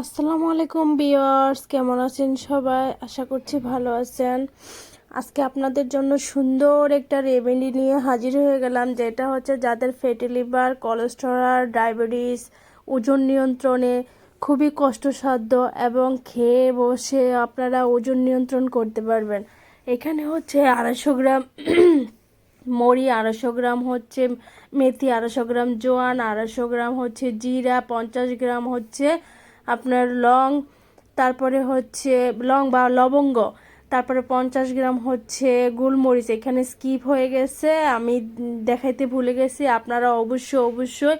আসসালামু আলাইকুম বিয়ার্স কেমন আছেন সবাই? আশা করছি ভালো আছেন। আজকে আপনাদের জন্য সুন্দর একটা রেমেডি নিয়ে হাজির হয়ে গেলাম, যেটা হচ্ছে যাদের ফ্যাটি লিভার কোলেস্টেরল ডায়াবেটিস ওজন নিয়ন্ত্রণে খুবই কষ্টসাধ্য এবং খেয়ে বসে আপনারা ওজন নিয়ন্ত্রণ করতে পারবেন। এখানে হচ্ছে আড়াইশো গ্রাম মরি, আড়াইশো গ্রাম হচ্ছে মেথি, আড়াইশো গ্রাম জোয়ান, আড়াইশো গ্রাম হচ্ছে জিরা, পঞ্চাশ গ্রাম হচ্ছে আপনার লং, তারপরে হচ্ছে লং বা লবঙ্গ, তারপরে পঞ্চাশ গ্রাম হচ্ছে গোলমরিচ। এখানে স্কিপ হয়ে গেছে, আমি দেখাইতে ভুলে গেছি, আপনারা অবশ্যই অবশ্যই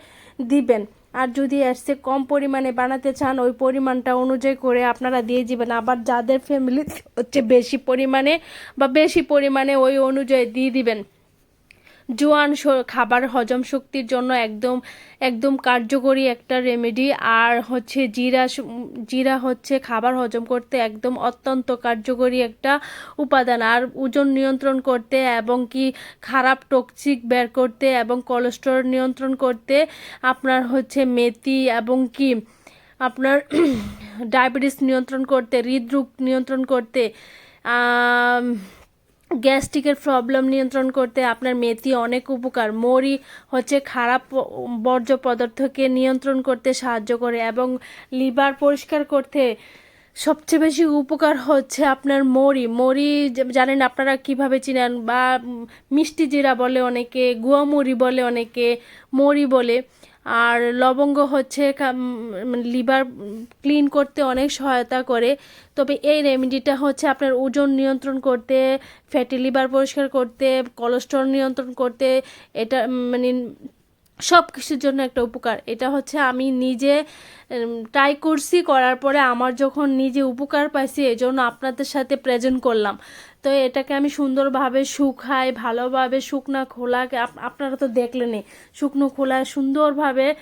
দিবেন। আর যদি চেয়ে কম পরিমাণে বানাতে চান, ওই পরিমাণটা অনুযায়ী করে আপনারা দিয়ে দিবেন। আবার যাদের ফ্যামিলি হচ্ছে বেশি পরিমাণে বা বেশি পরিমাণে, ওই অনুযায়ী দিয়ে দিবেন। জোয়ান খাবার হজম শক্তির জন্য একদম একদম কার্যকরী একটা রেমেডি আর হচ্ছে জিরা জিরা হচ্ছে খাবার হজম করতে একদম অত্যন্ত কার্যকরী একটা উপাদান। আর ওজন নিয়ন্ত্রণ করতে এবং কি খারাপ টক্সিক বের করতে এবং কোলেস্টেরল নিয়ন্ত্রণ করতে আপনার হচ্ছে মেথি এবং কি আপনার ডায়াবেটিস নিয়ন্ত্রণ করতে, হৃদরোগ নিয়ন্ত্রণ করতে গ্যাস্ট্রিকের প্রবলেম নিয়ন্ত্রণ করতে আপনার মেথি অনেক উপকার। মরি হচ্ছে খারাপ বর্জ্য পদার্থকে নিয়ন্ত্রণ করতে সাহায্য করে এবং লিভার পরিষ্কার করতে সবচেয়ে বেশি উপকার হচ্ছে আপনার মরি। মরি জানেন আপনারা কীভাবে চিনেন? বা মিষ্টি জিরা বলে অনেকে গুয়ামরি বলে অনেকে, মরি বলে। আর লবঙ্গ হচ্ছে লিভার ক্লিন করতে অনেক সহায়তা করে। তবে এই রেমেডিটা হচ্ছে আপনার ওজন নিয়ন্ত্রণ করতে, ফ্যাটি লিভার পরিষ্কার করতে, কোলেস্ট্রল নিয়ন্ত্রণ করতে, এটা মানে সব কিছুর জন্য একটা উপকার। এটা হচ্ছে আমি নিজে ট্রাই করছি করার পরে আমার যখন নিজে উপকার পাইছি এই জন্য আপনাদের সাথে প্রেজেন্ট করলাম। তো এটাকে আমি সুন্দরভাবে শুকাই, ভালোভাবে শুকনা খোলাকে আপ- আপনারা তো দেখলেনই, শুকনো খোলায় সুন্দরভাবে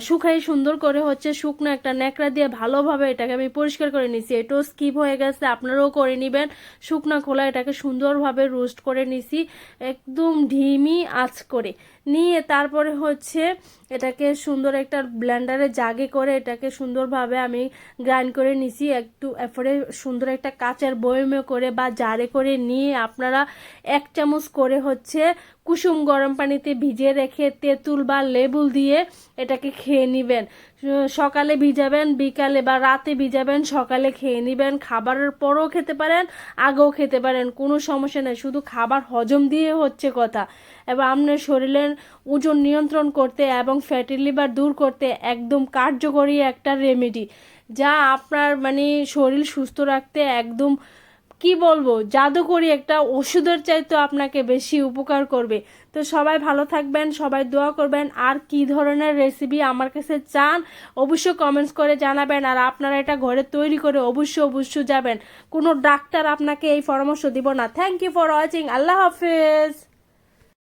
শুকাই সুন্দর করে হচ্ছে শুকনো একটা ন্যাকড়া দিয়ে ভালোভাবে এটাকে আমি পরিষ্কার করে নিছি। এটাও স্কিপ হয়ে গেছে, আপনারাও করে নেবেন। শুকনা খোলা এটাকে সুন্দরভাবে রোস্ট করে নিছি, একদম ঢিমি আঁচ করে। নিয়ে তারপরে হচ্ছে এটাকে সুন্দর একটা ব্লেন্ডারে জাগে করে এটাকে সুন্দরভাবে আমি গ্রাইন্ড করে নিছি, একটু এরপরে সুন্দর একটা কাচের বয়মে করে বা জারে করে নিয়ে আপনারা এক চামচ করে হচ্ছে কুসুম গরম পানিতে ভিজিয়ে রেখে তেঁতুল বা লেবু দিয়ে এটাকে খেয়ে নেবেন। সকালে ভিজাবেন, বিকালে বা রাতে ভিজাবেন, সকালে খেয়ে নেবেন। খাবারের পরও খেতে পারেন, আগেও খেতে পারেন, কোনো সমস্যা নেই। শুধু খাবার হজম দিয়ে হচ্ছে কথা। এবং আপনার শরীরের ওজন নিয়ন্ত্রণ করতে এবং ফ্যাটি লিভার দূর করতে একদম কার্যকরী একটা রেমেডি যা আপনার মানে শরীর সুস্থ রাখতে একদম কি বলব, জাদুকরি একটা ওষুধের চাইতে আপনাকে বেশি উপকার করবে। তো সবাই ভালো থাকবেন, সবাই দোয়া করবেন। আর কি ধরনের রেসিপি আমার কাছে চান, অবশ্যই কমেন্টস করে জানাবেন। আর আপনারা এটা ঘরে তৈরি করে অবশ্যই অবশ্যই যাবেন। কোনো ডাক্তার আপনাকে এই পরামর্শ দিব না। Thank you for watching Allah হাফেজ।